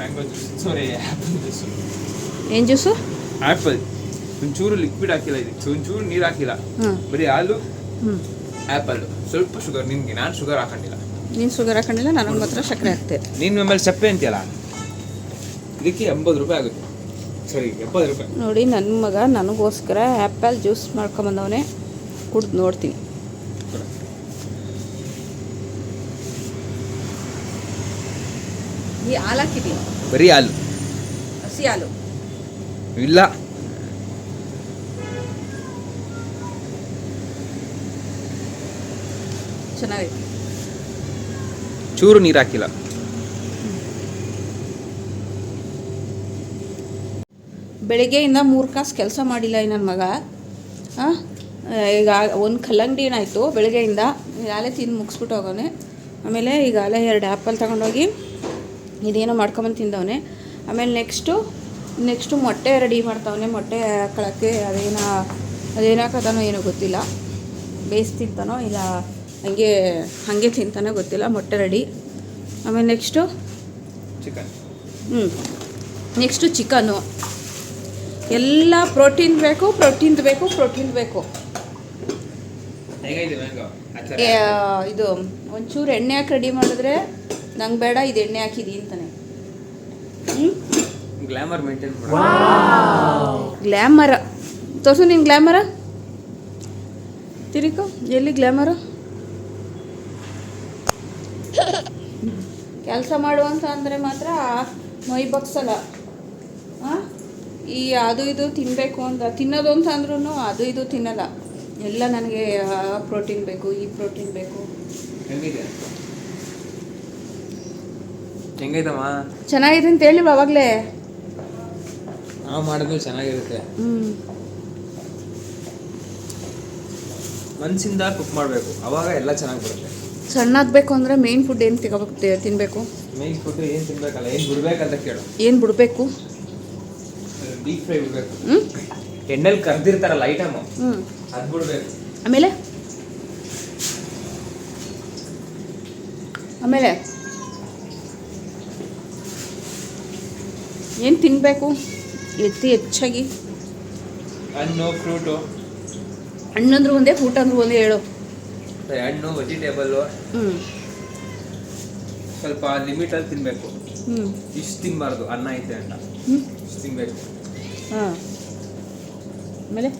Mango juice sorry apple juice ಏನು juice apple ಒಂಚೂರು liquid ಹಾಕಿಲ್ಲ ಇದಕ್ಕೆ ಒಂಚೂರು ನೀರು ಹಾಕಿಲ್ಲ. ಬರೀ ಹಾಲು ಆ್ಯಪಲ್ ಸ್ವಲ್ಪ ಶುಗರ್ ನಿನ್ಗೆ ನಾನು ಶುಗರ್ ಹಾಕೊಂಡಿಲ್ಲ. ನೀನು ಶುಗರ್ ಹಾಕೊಂಡಿಲ್ಲ ನನಗೆ ಮಾತ್ರ ಸಕ್ಕರೆ ಹಾಕ್ತೆ ನೀನು ಆಮೇಲೆ ಸಪ್ಪೆ ಅಂತೀಯಲ್ಲ? ಇದಕ್ಕೆ ಎಂಬತ್ತು ರೂಪಾಯಿ ಆಗುತ್ತೆ. ಸರಿ ಎಪ್ಪತ್ತು ರೂಪಾಯಿ. ನೋಡಿ ನನ್ನ ಮಗ ನನಗೋಸ್ಕರ ಆ್ಯಪಲ್ ಜ್ಯೂಸ್ ಮಾಡ್ಕೊಂಬಂದವನೇ ಕುಡ್ದು ನೋಡ್ತೀನಿ. ಈ ಹಾಲು ಹಾಕಿದ್ದೀನಿ ಬರೀ ಹಾಲು. ಹಸಿ ಹಾಲು. ಇಲ್ಲ. ಚೆನ್ನಾಗೈತೆ. ಚೂರು ನೀರು ಹಾಕಿಲ್ಲ. ಬೆಳಿಗ್ಗೆಯಿಂದ ಮೂರು ಕಾಸು ಕೆಲಸ ಮಾಡಿಲ್ಲ ಈ ನನ್ನ ಮಗ. ಈಗ ಒಂದು ಕಲ್ಲಂಗಡಿ ಏನಾಯಿತು ಬೆಳಗ್ಗೆಯಿಂದ ಆಲೆ ತಿಂದು ಮುಗಿಸ್ಬಿಟ್ಟು ಹೋಗೋನೆ ಆಮೇಲೆ ಈಗಾಗಲೇ ಎರಡು ಆ್ಯಪಲ್ ತಗೊಂಡೋಗಿ ಇದೇನೋ ಮಾಡ್ಕೊಂಬಂದು ತಿಂದವನೆ. ಆಮೇಲೆ ನೆಕ್ಸ್ಟು ನೆಕ್ಸ್ಟು ಮೊಟ್ಟೆ ರೆಡಿ ಮಾಡ್ತಾವನೆ. ಮೊಟ್ಟೆ ಹಾಕೊಳ್ಳೋಕ್ಕೆ ಅದೇನೋ ಅದೇನಾಕತಾನೋ ಏನೋ ಗೊತ್ತಿಲ್ಲ. ಬೇಯಿಸಿ ತಿಂತಾನೋ ಇಲ್ಲ ಹಂಗೆ ಹಾಗೆ ತಿಂತಾನೋ ಗೊತ್ತಿಲ್ಲ ಮೊಟ್ಟೆ ರೆಡಿ. ಆಮೇಲೆ ನೆಕ್ಸ್ಟು? ಚಿಕನ್. ಹ್ಞೂ ನೆಕ್ಸ್ಟು ಚಿಕನು. ಎಲ್ಲ ಪ್ರೋಟೀನ್ ಬೇಕು ಪ್ರೋಟೀನ್ ಬೇಕು ಪ್ರೋಟೀನ್ ಬೇಕು. ಇದು ಒಂಚೂರು ಎಣ್ಣೆ ಹಾಕಿ ರೆಡಿ ಮಾಡಿದ್ರೆ ನಂಗೆ ಬೇಡ ಇದು ಎಣ್ಣೆ ಹಾಕಿದಿ ಅಂತಾನೆ. ಗ್ಲ್ಯಾಮರ್ ಗ್ಲಾಮರ್ ಮೇಂಟೈನ್ ಗ್ಲ್ಯಾಮರ ತೋರಿಸು ನೀನು ಗ್ಲ್ಯಾಮರ ತಿರಿಕ ಎಲ್ಲಿ ಗ್ಲ್ಯಾಮರ ಕೆಲಸ ಮಾಡುವಂತ ಅಂದರೆ ಮಾತ್ರ ಮೈ ಬಗ್ಸಲ್ಲ. ಆ? ಈ ಅದು ಇದು ತಿನ್ನಬೇಕು ಅಂತ ತಿನ್ನೋದು ಅಂತ ಅಂದ್ರೂ ಅದು ಇದು ತಿನ್ನಲ್ಲ. ಎಲ್ಲ ನನಗೆ ಪ್ರೋಟೀನ್ ಬೇಕು ಈ ಪ್ರೋಟೀನ್ ಬೇಕು. ಹೆಂಗಿದೆ? ಹೆಂಗೈತಮ್ಮ? ಚೆನ್ನಾಗಿದೆ ಅಂತ ಹೇಳಿ ಅವಾಗಲೇ. ನಾವು ಮಾಡಿದ್ರೆ ಚೆನ್ನಾಗಿರುತ್ತೆ. ಹ್ಞೂ ಮನಸ್ಸಿಂದ ಕುಕ್ ಮಾಡಬೇಕು. ಅವಾಗ ಎಲ್ಲ ಚೆನ್ನಾಗಿ ಬರುತ್ತೆ. ಸಣ್ಣಾಗಬೇಕು ಅಂದರೆ ಮೇನ್ ಫುಡ್ ಏನು ತಿಗೋಬೇಕು ತಿನ್ನಬೇಕು ಮೇನ್ ಫುಡ್ ಏನು ತಿನ್ಬೇಕಲ್ಲ ಏನು ಬಿಡ್ಬೇಕಂತ ಕೇಳು. ಏನು ಬಿಡಬೇಕು? ಡೀಪ್ ಫ್ರೈ ಬಿಡಬೇಕು. ಹ್ಞೂ ಎಣ್ಣೆಲಿ ಕರ್ದಿರ್ತಾರಲ್ಲ ಐಟಮು ಹ್ಞೂ ಅದು ಬಿಡಬೇಕು. ಆಮೇಲೆ ಆಮೇಲೆ? ಏನು ತಿನ್ನಬೇಕು ಎತ್ತಿ ಹೆಚ್ಚಾಗಿ. ಹಣ್ಣು ಫ್ರೂಟು. ಹಣ್ಣಂದ್ರೂ ಒಂದೇ ಊಟ ಅಂದ್ರೂ ಒಂದೇ ಹೇಳು. ಹಣ್ಣು ವೆಜಿಟೇಬಲ್ಲು. ಹ್ಞೂ ಸ್ವಲ್ಪ ಲಿಮಿಟಲ್ಲಿ ತಿನ್ನಬೇಕು ಹ್ಞೂ ಇಷ್ಟು ತಿನ್ನಬಾರ್ದು ಅನ್ನ ಐತೆ ಅಂತ. ಹ್ಞೂ ಇಷ್ಟು ತಿನ್ನಬೇಕು ಹಾಂ. ಆಮೇಲೆ?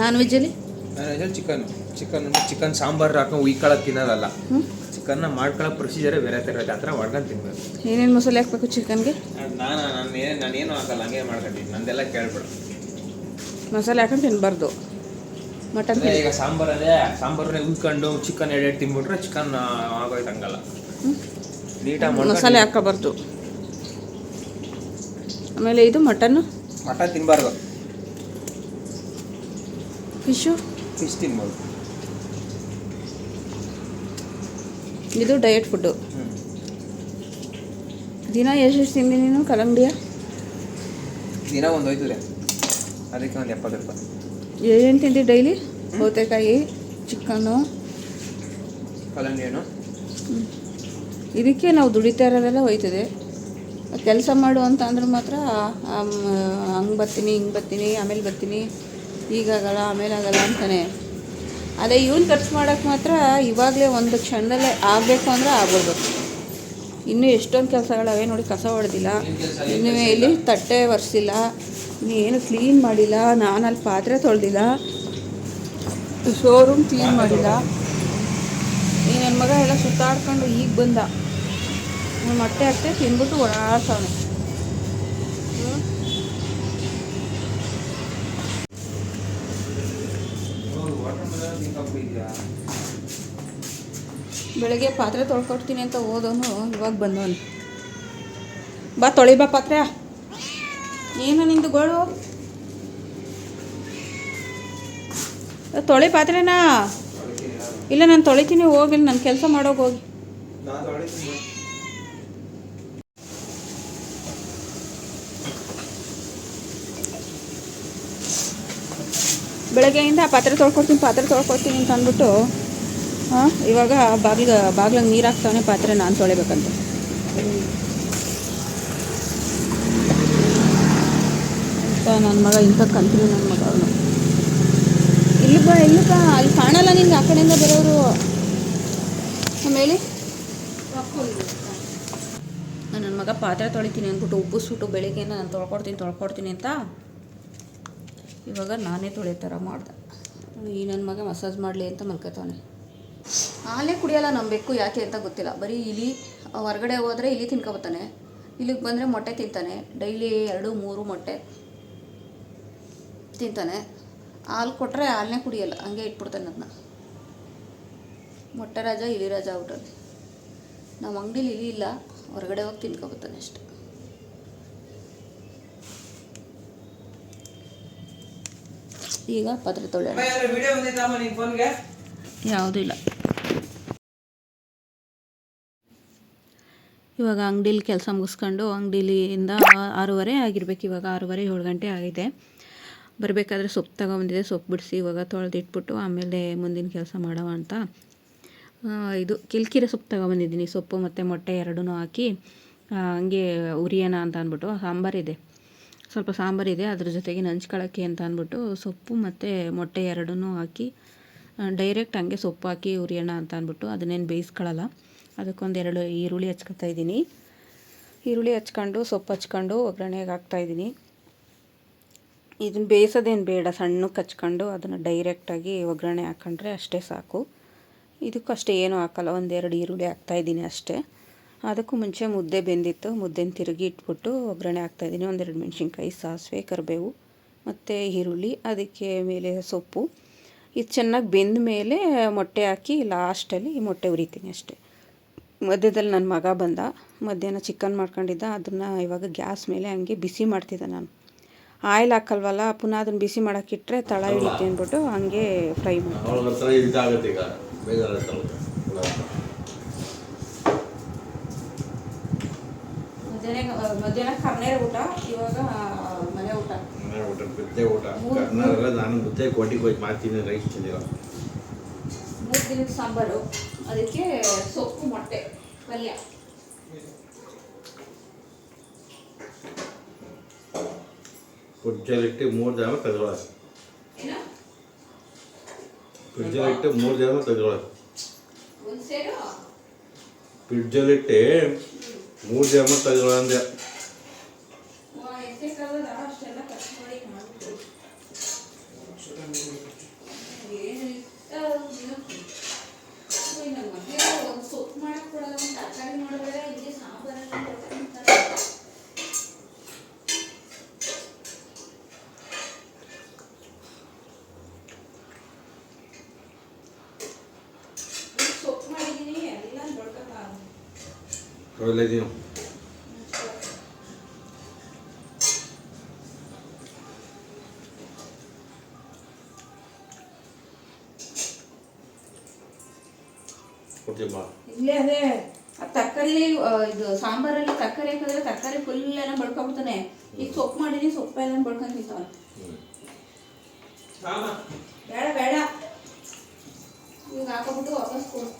ನಾನ್ ವೆಜ್ಜಲ್ಲಿ ನಾನು ಹೆಸರು ಚಿಕನ್ ಚಿಕನ್ ಚಿಕನ್ ಸಾಂಬಾರು ಹಾಕೊಂಡು ಉಯ್ಕೊಳ್ಳೋದು ತಿನ್ನೋದಲ್ಲ. ಹ್ಞೂ ಚಿಕನ್ನ ಮಾಡ್ಕೊಳ್ಳೋ ಪ್ರೊಸೀಜರ್ ಬೇರೆ ಥರ ಇರುತ್ತೆ. ಆ ಥರ ಮಾಡ್ಕೊಂಡು ತಿನ್ಬೇಕು. ಏನೇನು ಮಸಾಲೆ ಹಾಕ್ಬೇಕು ಚಿಕನ್ಗೆ? ನಾನು ನಾನು ಏನು ನಾನೇನು ಹಾಕಲ್ಲ ಹಂಗೆ ಮಾಡ್ಕೊಂಡಿದ್ದೀನಿ ನಂದೆಲ್ಲ ಕೇಳ್ಬೇಡ. ಮಸಾಲೆ ಹಾಕೊಂಡು ತಿನ್ನಬಾರ್ದು ಮಟನ್ ಈಗ ಸಾಂಬಾರು ಅದೇ ಸಾಂಬಾರನ್ನೇ ಉಳ್ಕೊಂಡು ಚಿಕನ್ ಎರಡೆರಡು ತಿನ್ಬಿಟ್ರೆ ಚಿಕನ್ ಆಗೋಯ್ತು ಹಂಗಲ್ಲ ನೀಟಾಗಿ ಮಸಾಲೆ ಹಾಕೋಬಾರ್ದು. ಆಮೇಲೆ ಇದು ಮಟನ್ನು ಮಟನ್ ತಿನ್ನಬಾರ್ದು ಫಿಶು ಫಿಶ್ ತಿನ್ಬೋದು. ಇದು ಡಯಟ್ ಫುಡ್ಡು ದಿನ ಎಷ್ಟೆಷ್ಟು ತಿಂದಿ ನೀನು ಕಲ್ಲಂಗಡಿಯ ದಿನ ಒಂದು ಹೋಯ್ತದೆ ಅದಕ್ಕೆ ಒಂದು ಎಪ್ಪತ್ತು ರೂಪಾಯಿ. ಏನೇನು ತಿಂದಿ ಡೈಲಿ ಸೌತೆಕಾಯಿ ಚಿಕನ್ನು ಕಲ್ಲಂಗಡಿ ಹಣ್ಣು ಇದಕ್ಕೆ ನಾವು ದುಡಿತಾ ಇರೋದೆಲ್ಲ ಹೋಯ್ತದೆ. ಕೆಲಸ ಮಾಡು ಅಂತ ಅಂದ್ರೆ ಮಾತ್ರ ಹಂಗೆ ಬರ್ತೀನಿ ಹಿಂಗೆ ಬರ್ತೀನಿ ಆಮೇಲೆ ಬರ್ತೀನಿ ಈಗಾಗಲ್ಲ ಆಮೇಲೆ ಆಗಲ್ಲ ಅಂತಾನೆ. ಅದೇ ಇವನು ಖರ್ಚು ಮಾಡೋಕ್ಕೆ ಮಾತ್ರ ಇವಾಗಲೇ ಒಂದು ಕ್ಷಣದಲ್ಲೇ ಆಗಬೇಕು ಅಂದರೆ ಆಗ್ಬಿಡ್ಬೇಕು. ಇನ್ನೂ ಎಷ್ಟೊಂದು ಕೆಲಸಗಳವೆ ನೋಡಿ ಕಸ ಹೊಡೆದಿಲ್ಲ. ಇನ್ನೂ ಇಲ್ಲಿ ತಟ್ಟೆ ಒರೆಸಿಲ್ಲ. ಇನ್ನೇನು ಕ್ಲೀನ್ ಮಾಡಿಲ್ಲ. ನಾನು ಅಲ್ಲಿ ಪಾತ್ರೆ ತೊಳೆದಿಲ್ಲ. ಶೋರೂಮ್ ಕ್ಲೀನ್ ಮಾಡಿಲ್ಲ. ಈ ನನ್ನ ಮಗ ಎಲ್ಲ ಸುತ್ತಾಡ್ಕೊಂಡು ಈಗ ಬಂದ. ಅವ್ನು ಮೊಟ್ಟೆ ಅಷ್ಟೇ ತಿಂದ್ಬಿಟ್ಟು ಓಡಾಡ್ಸವನೆ. ಬೆಳಗ್ಗೆ ಪಾತ್ರೆ ತೊಳ್ಕೊಡ್ತೀನಿ ಅಂತ ಹೋದವನು ಇವಾಗ ಬಂದವನು. ಬಾ ತೊಳಿ ಬಾ ಪಾತ್ರೆ. ಏನು ನಿಂದು ಗೋಳು? ತೊಳಿ ಪಾತ್ರೆನಾ? ಇಲ್ಲ ನಾನು ತೊಳಿತೀನಿ ಹೋಗಿಲ್ಲ ನನ್ನ ಕೆಲಸ ಮಾಡೋಕೆ ಹೋಗಿ. ಬೆಳಗ್ಗೆಯಿಂದ ಪಾತ್ರೆ ತೊಳ್ಕೊಡ್ತೀನಿ ಪಾತ್ರೆ ತೊಳ್ಕೊಡ್ತೀನಿ ಅಂತ ಅಂದ್ಬಿಟ್ಟು ಹಾಂ ಇವಾಗ ಬಾಗಿಲ ಬಾಗ್ಲಂಗೆ ನೀರು ಹಾಕ್ತಾವೆ ಪಾತ್ರೆ ನಾನು ತೊಳಿಬೇಕಂತ. ನನ್ನ ಮಗ, ಇಂಥ ಕಂತೀನಿ ನನ್ನ ಮಗ ಅವನು. ಇಲ್ಲಿ ಬಾ, ಇಲ್ಲಿ ಅಲ್ಲಿ ಕಾಣಲ್ಲ ನಿಂಗೆ, ಆ ಕಡೆಯಿಂದ ಬರೋರು. ಆಮೇಲೆ ನನ್ನ ಮಗ ಪಾತ್ರೆ ತೊಳಿತೀನಿ ಅಂದ್ಬಿಟ್ಟು ಉಪ್ಪು ಸುಟ್ಟು ಬೆಳಿಗ್ಗೆ ನಾನು ತೊಳ್ಕೊಡ್ತೀನಿ ತೊಳ್ಕೊಡ್ತೀನಿ ಅಂತ. ಇವಾಗ ನಾನೇ ತೊಳೆ ಥರ ಮಾಡ್ದೆ. ಈ ನನ್ನ ಮಗ ಮಸಾಜ್ ಮಾಡಲಿ ಅಂತ ಮಲ್ಕೋತಾನೆ. ಹಾಲೇ ಕುಡಿಯೋಲ್ಲ ನಮ್ಮ ಬೆಕ್ಕು ಯಾಕೆ ಅಂತ ಗೊತ್ತಿಲ್ಲ. ಬರೀ ಇಲಿ ಹೊರಗಡೆ ಹೋದರೆ ಇಲಿ ತಿನ್ಕೊಬತ್ತಾನೆ. ಇಲ್ಲಿಗೆ ಬಂದರೆ ಮೊಟ್ಟೆ ತಿಂತಾನೆ. ಡೈಲಿ ಎರಡು, ಮೂರು ಮೊಟ್ಟೆ ತಿಂತಾನೆ. ಹಾಲು ಕೊಟ್ಟರೆ ಹಾಲನ್ನೇ ಕುಡಿಯೋಲ್ಲ. ಹಂಗೆ ಇಟ್ಬಿಡ್ತಾನೆ ಅದನ್ನ ಮೊಟ್ಟೆ ರಾಜ, ಇಲಿ ರಾಜ ಔಟಲ್ಲಿ ನಮ್ಮ ಅಂಗಡೀಲಿ ಇಲಿ ಇಲ್ಲ. ಹೊರಗಡೆ ಹೋಗಿ ತಿನ್ಕೊಬತ್ತಾನೆ ಅಷ್ಟೆ. ಈಗ ಪಾತ್ರೆ ತೊಳೆಯೋಣ. ಯಾವುದೂ ಇಲ್ಲ. ಇವಾಗ ಅಂಗಡೀಲಿ ಕೆಲಸ ಮುಗಿಸ್ಕೊಂಡು ಅಂಗಡೀಲಿಯಿಂದ ಆರೂವರೆ ಆಗಿರ್ಬೇಕು. ಇವಾಗ ಆರೂವರೆ ಏಳು ಗಂಟೆ ಆಗಿದೆ. ಬರಬೇಕಾದ್ರೆ ಸೊಪ್ಪು ತಗೊಂಬಂದಿದೆ ಸೊಪ್ಪು ಬಿಡಿಸಿ ಇವಾಗ ತೊಳೆದಿಟ್ಬಿಟ್ಟು ಆಮೇಲೆ ಮುಂದಿನ ಕೆಲಸ ಮಾಡವ ಅಂತ. ಇದು ಕಿಲ್ಕಿರೆ ಸೊಪ್ಪು ತಗೊಂಬಂದಿದ್ದೀನಿ. ಸೊಪ್ಪು ಮತ್ತು ಮೊಟ್ಟೆ ಎರಡೂ ಹಾಕಿ ಹಂಗೆ ಉರಿಯೋಣ ಅಂತ ಅಂದ್ಬಿಟ್ಟು. ಸಾಂಬಾರಿದೆ ಸ್ವಲ್ಪ ಸಾಂಬಾರಿದೆ ಅದ್ರ ಜೊತೆಗೆ ನಂಚ್ಕೊಳ್ಳೋಕ್ಕೆ ಅಂತ ಅಂದ್ಬಿಟ್ಟು ಸೊಪ್ಪು ಮತ್ತು ಮೊಟ್ಟೆ ಎರಡೂ ಹಾಕಿ ಡೈರೆಕ್ಟ್ ಹಂಗೆ ಸೊಪ್ಪು ಹಾಕಿ ಉರಿಯೋಣ ಅಂತ ಅಂದ್ಬಿಟ್ಟು ಅದನ್ನೇನು ಬೇಯಿಸ್ಕೊಳ್ಳಲ್ಲ ಅದಕ್ಕೊಂದು ಎರಡು ಈರುಳ್ಳಿ ಹಚ್ಕೊತಾ ಇದ್ದೀನಿ. ಈರುಳ್ಳಿ ಹಚ್ಕೊಂಡು, ಸೊಪ್ಪು ಹಚ್ಕೊಂಡು ಒಗ್ಗರಣೆಗೆ ಹಾಕ್ತಾಯಿದ್ದೀನಿ ಇದನ್ನು ಬೇಯಿಸೋದೇನು ಬೇಡ ಸಣ್ಣಕ್ಕೆ ಹಚ್ಕೊಂಡು ಅದನ್ನು ಡೈರೆಕ್ಟಾಗಿ ಒಗ್ಗರಣೆ ಹಾಕ್ಕೊಂಡ್ರೆ ಅಷ್ಟೇ ಸಾಕು. ಇದಕ್ಕೂ ಅಷ್ಟೇ ಏನೂ ಹಾಕಲ್ಲ, ಒಂದೆರಡು ಈರುಳ್ಳಿ ಹಾಕ್ತಾಯಿದ್ದೀನಿ ಅಷ್ಟೇ. ಅದಕ್ಕೂ ಮುಂಚೆ ಮುದ್ದೆ ಬೆಂದಿತ್ತು ಮುದ್ದೆನ ತಿರುಗಿ ಇಟ್ಬಿಟ್ಟು ಒಗ್ಗರಣೆ ಹಾಕ್ತಾಯಿದ್ದೀನಿ ಒಂದೆರಡು ಮೆಣಸಿನ್ಕಾಯಿ ಸಾಸಿವೆ ಕರಿಬೇವು ಮತ್ತು ಈರುಳ್ಳಿ ಅದಕ್ಕೆ ಮೇಲೆ ಸೊಪ್ಪು. ಇದು ಚೆನ್ನಾಗಿ ಬೆಂದ ಮೇಲೆ ಮೊಟ್ಟೆ ಹಾಕಿ ಲಾಸ್ಟಲ್ಲಿ ಈ ಮೊಟ್ಟೆ ಉರಿತೀನಿ ಅಷ್ಟೇ. ಮಧ್ಯದಲ್ಲಿ ನನ್ನ ಮಗ ಬಂದ. ಮಧ್ಯಾಹ್ನ ಚಿಕನ್ ಮಾಡ್ಕೊಂಡಿದ್ದ. ಅದನ್ನು ಇವಾಗ ಗ್ಯಾಸ್ ಮೇಲೆ ಹಂಗೆ ಬಿಸಿ ಮಾಡ್ತಿದ್ದೆ ನಾನು. ಆಯಿಲ್ ಹಾಕಲ್ವಲ್ಲ ಪುನಃ ಅದನ್ನು ಬಿಸಿ ಮಾಡೋಕ್ಕಿಟ್ರೆ ತಳ ಹಿಡಿತೆ ಅಂದ್ಬಿಟ್ಟು ಹಂಗೆ ಫ್ರೈ ಮಾಡಿ ಮಧ್ಯಾಹ್ನ ಮಧ್ಯಾಹ್ನ ಕರ್ನೇ ಊಟ ಇವಾಗ ಮನೆ ಊಟ. ಮನೆ ಊಟ ಮುದ್ದೆ ಊಟ. ಕರ್ನಾಟಕ ನಾನು ಮುದ್ದೆ ಕೋಟಿಗೆ ಹೋಗಿ ಮಾಡ್ತೀನಿ ರೈಸ್ ತಿಂದಿಲ್ಲ. ಮೂರು ದಿನದ ಸಾಂಬಾರು. ಅದಕ್ಕೆ ಸೊಪ್ಪು ಮೊಟ್ಟೆ ಪಲ್ಯ. ಫ್ರಿಡ್ಜಲ್ಲಿಟ್ಟು ಮೂರು ಜಾಮ ತೆಗೆದೊಳಗೆ ಫ್ರಿಡ್ಜಲ್ಲಿಟ್ಟು ಮೂರು ಜಾಮ ತೆಗೆದೊಳಗೆ ಫ್ರಿಡ್ಜಲ್ಲಿಟ್ಟು ಮೂರು ಅಂದೆ. ಎಷ್ಟೇ ಅಷ್ಟೆಲ್ಲ ಕಟ್ ಮಾಡಿ ಏನು ಇಷ್ಟ ಒಂದು ಓಯ್ ನನ್ನ ಮಗ ಒಂದು ಸೊಪ್ಪು ಮಾಡಕ್ಕೆ ಕೊಡಲ್ಲ ಒಂದು ತರಕಾರಿ ಮಾಡಿದ್ರೆ ಇಲ್ಲಿ ಸಾಂಬಾರಲ್ಲಿ ಕೊಡ್ತಾರೆ ಅಂತಾರೆ. ಈಗ ಸೊಪ್ಪು ಮಾಡಿದ್ದೀನಿ ಎಲ್ಲ ದೊಡ್ಡ ಅವೆಲ್ಲಿದ್ದೀವಿ ಕೊಡ್ತೀಮ್ಮ ಇಲ್ಲೇ ಅದೇ ಆ ತರಕಾರಿ ಇದು ಸಾಂಬಾರಲ್ಲಿ ತರಕಾರಿ ಹಾಕಿದ್ರೆ ತರಕಾರಿ ಫುಲ್ ಎಲ್ಲ ಬಳ್ಕೊಂಬಿಡ್ತಾನೆ ಈಗ ಸೊಪ್ಪು ಮಾಡೀನಿ ಸೊಪ್ಪು ಎಲ್ಲ ಬಳ್ಕೊಂಡು ತಿಂತಾನೆ ಬೇಡ ಬೇಡ ಈಗ ಹಾಕೊಬಿಟ್ಟು ವಾಪಸ್ ಕೊಡು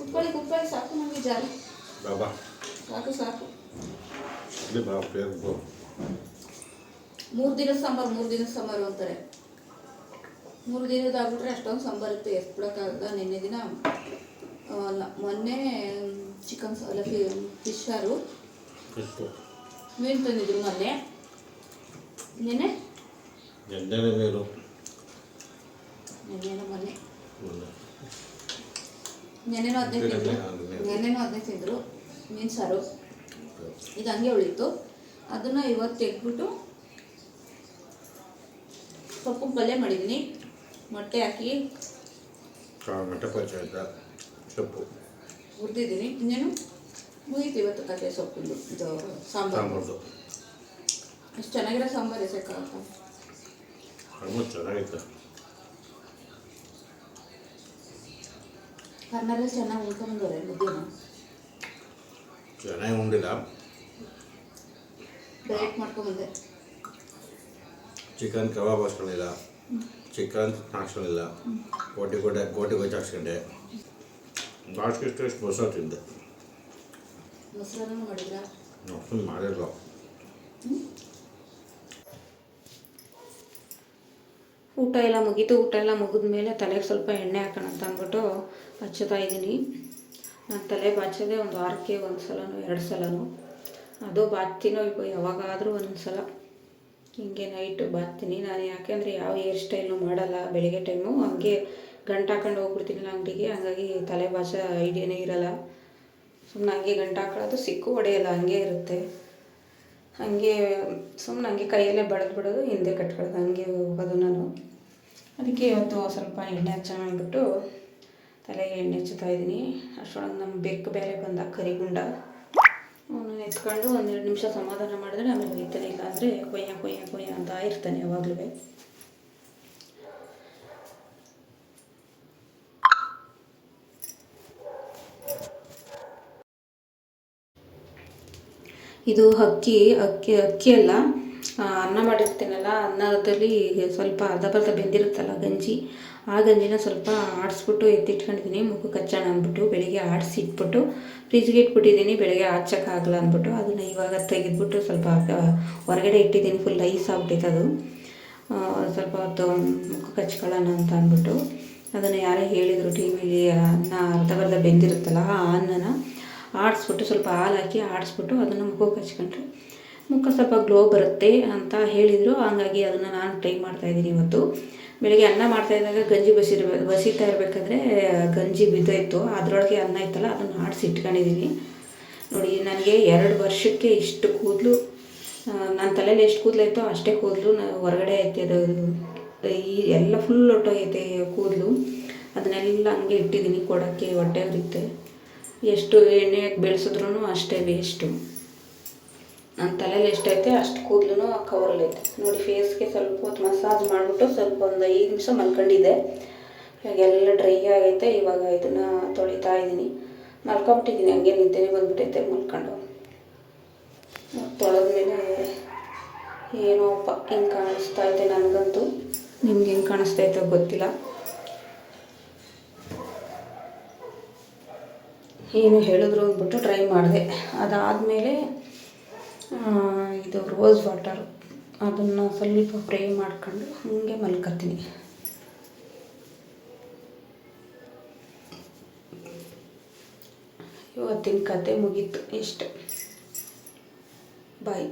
ಕುತ್ಕೊಳ್ಳಿ ಕುತ್ಕೊಳ್ಳಿ ಸಾಕು ನನಗೆ ಜಾರಿ ಬಾಬಾ ಸಾಕು ಸಾಕು ಇಲ್ಲಿ ಬಾ ಪೇರ್ ಬೋ ಮೂರು ದಿನದ ಸಾಂಬಾರು ಮೂರು ದಿನದ ಸಾಂಬಾರು ಅಂತಾರೆ. ಮೂರು ದಿನದ ಆಗ್ಬಿಟ್ರೆ ಅಷ್ಟೊಂದು ಸಾಂಬಾರು ಇತ್ತು ಎತ್ಬಿಡೋಕ್ಕಾಗಲ್ಲ ನಿನ್ನೆ ದಿನ ಅಲ್ಲ ಮೊನ್ನೆ ಚಿಕನ್ ಅಲ್ಲ ಫಿಶ್ ಸಾರು. ಮೀನು ತಂದಿದ್ರು ಮೊನ್ನೆ. ನಿನ್ನೆ ಮೇಲು ನೆನ್ನೆನೋ ಮೊನ್ನೆ ಮೊನ್ನೆ. ನೆನ್ನೆನೂ ಅದನ್ನೇ ತಿಂದರು. ನೆನ್ನೆನೂ ಅದನ್ನೇ ತಿಂದರು ಮೀನು ಸಾರು. ಇದು ಹಂಗೆ ಉಳಿತು. ಅದನ್ನು ಇವತ್ತು ತೆಗೆದ್ಬಿಟ್ಟು ಸೊಪ್ಪು ಪಲ್ಯ ಮಾಡಿದ್ದೀನಿ. ಮೊಟ್ಟೆ ಹಾಕಿ ಮೊಟ್ಟೆ ಪಂಚಾಯತ ಸೊಪ್ಪು. ಹುರಿದಿದ್ದೀನಿ. ಇನ್ನೇನು? ಮುಗೀತು ಇವತ್ತು ಕತೆ ಸೊಪ್ಪಿಂದು. ಇದು ಸಾಂಬಾರು. ಎಷ್ಟು ಅಷ್ಟು ಚೆನ್ನಾಗಿರೋ ಸಾಂಬಾರು ಎಸೆಕ್ಕಾಗತ್ತ ಹಣ್ಣು ಚೆನ್ನಾಗಿತ್ತು. ಕರ್ನಾಟಕ ಚೆನ್ನಾಗಿ ಉಳ್ಕೊಂಡ್ರೆ ಮುದ್ದೆನ ಚೆನ್ನಾಗಿ ಉಂಡಿಲ್ಲ. ಡೈರೆಕ್ಟ್ ಮಾಡ್ಕೊಂಡ್ಬಂದೆ ಚಿಕನ್ ಕಬಾಬ್ ಹಾಕ್ಸ್ಕೊಂಡಿಲ್ಲ. ಚಿಕನ್ ಹಾಕ್ಸ್ಕೊಂಡಿಲ್ಲ. ಗೋಟಿ ಗೋಟೆ ಕೋಟಿ ಗೊಜ್ಜು ಹಾಕ್ಸ್ಕೊಂಡೆ. ಲಾಸ್ಟ್ ಇಷ್ಟು ಎಷ್ಟು ಮೊಸರು ತಿಂದೆ. ಮೊಸರನ್ನ ಮಾಡಿದ್ರ? ಅಷ್ಟೊಂದು ಮಾಡಿಲ್ಲ. ಊಟ ಎಲ್ಲ ಮುಗೀತು. ಊಟ ಎಲ್ಲ ಮುಗಿದ ಮೇಲೆ ತಲೆಗೆ ಸ್ವಲ್ಪ ಎಣ್ಣೆ ಹಾಕೋಣ ಅಂತ ಅಂದ್ಬಿಟ್ಟು ಹಚ್ಚುತ್ತಾ ಇದ್ದೀನಿ. ನಾನು ತಲೆ ಬಾಚೋದೇ, ಒಂದು ವಾರಕ್ಕೆ ಒಂದು ಸಲನೂ, ಎರಡು ಸಲನೂ. ಅದು ಬಾಚ್ತೀನೋ ಇಪ್ಪ ಯಾವಾಗಾದರೂ ಒಂದು ಸಲ. ಹಿಂಗೆ ನೈಟು ಬಾಚ್ತೀನಿ ನಾನು ಯಾಕೆಂದರೆ ಯಾವ ಹೇರ್ ಸ್ಟೈಲು ಮಾಡಲ್ಲ ಬೆಳಗ್ಗೆ ಟೈಮು. ಹಂಗೆ ಗಂಟು ಹಾಕೊಂಡು ಹೋಗ್ಬಿಡ್ತೀನಿ ಅಂಗಡಿಗೆ. ಹಂಗಾಗಿ ತಲೆ ಬಾಚ ಐಡಿಯಾನೇ ಇರಲ್ಲ. ಸುಮ್ಮನೆ ಹಂಗೆ ಗಂಟು ಹಾಕೊಳ್ಳೋದು ಸಿಕ್ಕು ಹೊಡೆಯಲ್ಲ, ಹಂಗೆ ಇರುತ್ತೆ. ಹಾಗೆ ಸುಮ್ಮನೆ ಹಂಗೆ ಕೈಯಲ್ಲೇ ಬಳದು ಬಿಡೋದು, ಹಿಂದೆ ಕಟ್ಕೊಳ್ಳೋದು, ಹಂಗೆ ಹೋಗೋದು ನಾನು. ಅದಕ್ಕೆ ಇವತ್ತು ಸ್ವಲ್ಪ ಎಣ್ಣೆ ಹಚ್ಚ ಅಂದ್ಬಿಟ್ಟು ತಲೆಗೆ ಎಣ್ಣೆ ಹಚ್ಚುತ್ತಾ ಇದ್ದೀನಿ. ಅಷ್ಟೊಳಗೆ ನಮ್ಮ ಬೆಕ್ಕು ಬೇರೆ ಬಂದ ಕರಿಗುಂಡ ಅವನು ಎತ್ಕೊಂಡು ಒಂದೆರಡು ನಿಮಿಷ ಸಮಾಧಾನ ಮಾಡಿದ್ರೆ ಆಮೇಲೆ ಹೋಗ್ತಾನೆ ಇಲ್ಲ ಅಂದರೆ ಕೊಯ್ಯ ಕೊಯ್ಯ ಕೊಯ್ಯ ಅಂತ ಇರ್ತಾನೆ ಯಾವಾಗಲೂ. ಇದು ಅಕ್ಕಿ ಅಕ್ಕಿ ಅಕ್ಕಿ ಅಲ್ಲ. ಅನ್ನ ಮಾಡಿರ್ತೀನಲ್ಲ ಅನ್ನದಲ್ಲಿ ಸ್ವಲ್ಪ ಅರ್ಧ ಬರ್ಧ ಬೆಂದಿರುತ್ತಲ್ಲ ಗಂಜಿ, ಆ ಗಂಜಿನ ಸ್ವಲ್ಪ ಆಡಿಸ್ಬಿಟ್ಟು ಎತ್ತಿಟ್ಕೊಂಡಿದ್ದೀನಿ ಮುಖಕ್ಕೆ ಹಚ್ಚೋಣ ಅಂದ್ಬಿಟ್ಟು, ಬೆಳಿಗ್ಗೆ ಆಡಿಸಿ ಇಟ್ಬಿಟ್ಟು ಫ್ರಿಜ್ಗೆ ಇಟ್ಬಿಟ್ಟಿದ್ದೀನಿ ಬೆಳಗ್ಗೆ ಆಚಕ್ಕಾಗಲ್ಲ ಅಂದ್ಬಿಟ್ಟು, ಅದನ್ನು ಇವಾಗ ತೆಗೆದ್ಬಿಟ್ಟು ಸ್ವಲ್ಪ ಹೊರಗಡೆ ಇಟ್ಟಿದ್ದೀನಿ ಫುಲ್ ಐಸ್ ಆಗ್ಬಿಟ್ಟೈತೆ ಅದು. ಸ್ವಲ್ಪ ಹೊತ್ತು ಮುಖಕ್ಕೆ ಹಚ್ಕೊಳ್ಳೋಣ ಅಂತ ಅಂದ್ಬಿಟ್ಟು, ಅದನ್ನು ಯಾರೇ ಹೇಳಿದರು ಟಿ ವಿಲಿ ಅನ್ನ ಅರ್ಧ ಬರ್ಧ ಬೆಂದಿರುತ್ತಲ್ಲ ಆ ಅನ್ನನ, ಆಡಿಸ್ಬಿಟ್ಟು ಸ್ವಲ್ಪ ಹಾಲು ಹಾಕಿ ಆಡಿಸ್ಬಿಟ್ಟು ಅದನ್ನು ಮುಖಕ್ಕೆ ಹಚ್ಕೊಂಡ್ರೆ ಮುಖ ಸ್ವಲ್ಪ ಗ್ಲೋ ಬರುತ್ತೆ ಅಂತ ಹೇಳಿದರು. ಹಾಗಾಗಿ ಅದನ್ನು ನಾನು ಟ್ರೈ ಮಾಡ್ತಾಯಿದ್ದೀನಿ ಇವತ್ತು. ಬೆಳಗ್ಗೆ ಅನ್ನ ಮಾಡ್ತಾಯಿದ್ದಾಗ ಗಂಜಿ ಬಸಿರ್ಬೇಕು ಬಸಿತಾ ಇರಬೇಕಾದ್ರೆ ಗಂಜಿ ಬಿದ್ದೋಯ್ತು. ಅದರೊಳಗೆ ಅನ್ನ ಇತ್ತಲ್ಲ, ಅದನ್ನು ಆಡಿಸಿ ಇಟ್ಕೊಂಡಿದ್ದೀನಿ ನೋಡಿ, ನನಗೆ ಎರಡು ವರ್ಷಕ್ಕೆ ಇಷ್ಟು ಕೂದಲು ನನ್ನ ತಲೆಯಲ್ಲಿ ಎಷ್ಟು ಕೂದಲೈತೋ ಅಷ್ಟೇ ಕೂದಲು ಹೊರಗಡೆ ಐತೆ ಅದು, ಈ ಎಲ್ಲ ಫುಲ್ ಹೊಟ್ಟೋಗೈತೆ ಕೂದಲು. ಅದನ್ನೆಲ್ಲ ಹಂಗೆ ಇಟ್ಟಿದ್ದೀನಿ ಕೊಡೋಕ್ಕೆ, ಹೊಟ್ಟೆ ಉರಿತೆ ಎಷ್ಟು ಎಣ್ಣೆ ಬೆಳೆಸಿದ್ರು ಅಷ್ಟೇ ವೇಸ್ಟು ನನ್ನ ತಲೆಯಲ್ಲಿ ಎಷ್ಟೈತೆ ಅಷ್ಟು ಕೂದಲು ಕವರಲ್ಲಿ ಐತೆ. ನೋಡಿ ಫೇಸ್ಗೆ ಸ್ವಲ್ಪ ಹೊತ್ತು ಮಸಾಜ್ ಮಾಡಿಬಿಟ್ಟು ಸ್ವಲ್ಪ ಒಂದು ಐದು ನಿಮಿಷ ಮಲ್ಕೊಂಡಿದ್ದೆ. ಇವಾಗ ಎಲ್ಲ ಡ್ರೈ ಆಗೈತೆ, ಇವಾಗ ಇದನ್ನು ತೊಳಿತಾ ಇದ್ದೀನಿ. ಮಲ್ಕೊಂಬಿಟ್ಟಿದ್ದೀನಿ, ಹಂಗೆ ನಿಂತೇನೆ ಬಂದ್ಬಿಟ್ಟೈತೆ ಮಲ್ಕೊಂಡು. ತೊಳೆದ್ಮೇಲೆ ಏನೋಪ್ಪ ಹಿಂಗೆ ಕಾಣಿಸ್ತಾ ಐತೆ ನನಗಂತೂ. ನಿಮ್ಗೆ ಹೆಂಗೆ ಐತೆ ಗೊತ್ತಿಲ್ಲ. ಏನು ಹೇಳಿದ್ರು ಅಂದ್ಬಿಟ್ಟು ಟ್ರೈ ಮಾಡಿದೆ. ಅದಾದಮೇಲೆ ಇದು ರೋಸ್ ವಾಟರ್ ಅದನ್ನು ಸ್ವಲ್ಪ ಫ್ರೈ ಮಾಡ್ಕೊಂಡು ಹಾಗೆ ಮಲ್ಕೊತೀನಿ ಇವತ್ತಿನ ಕತೆ ಮುಗೀತು. ಇಷ್ಟು. ಬಾಯ್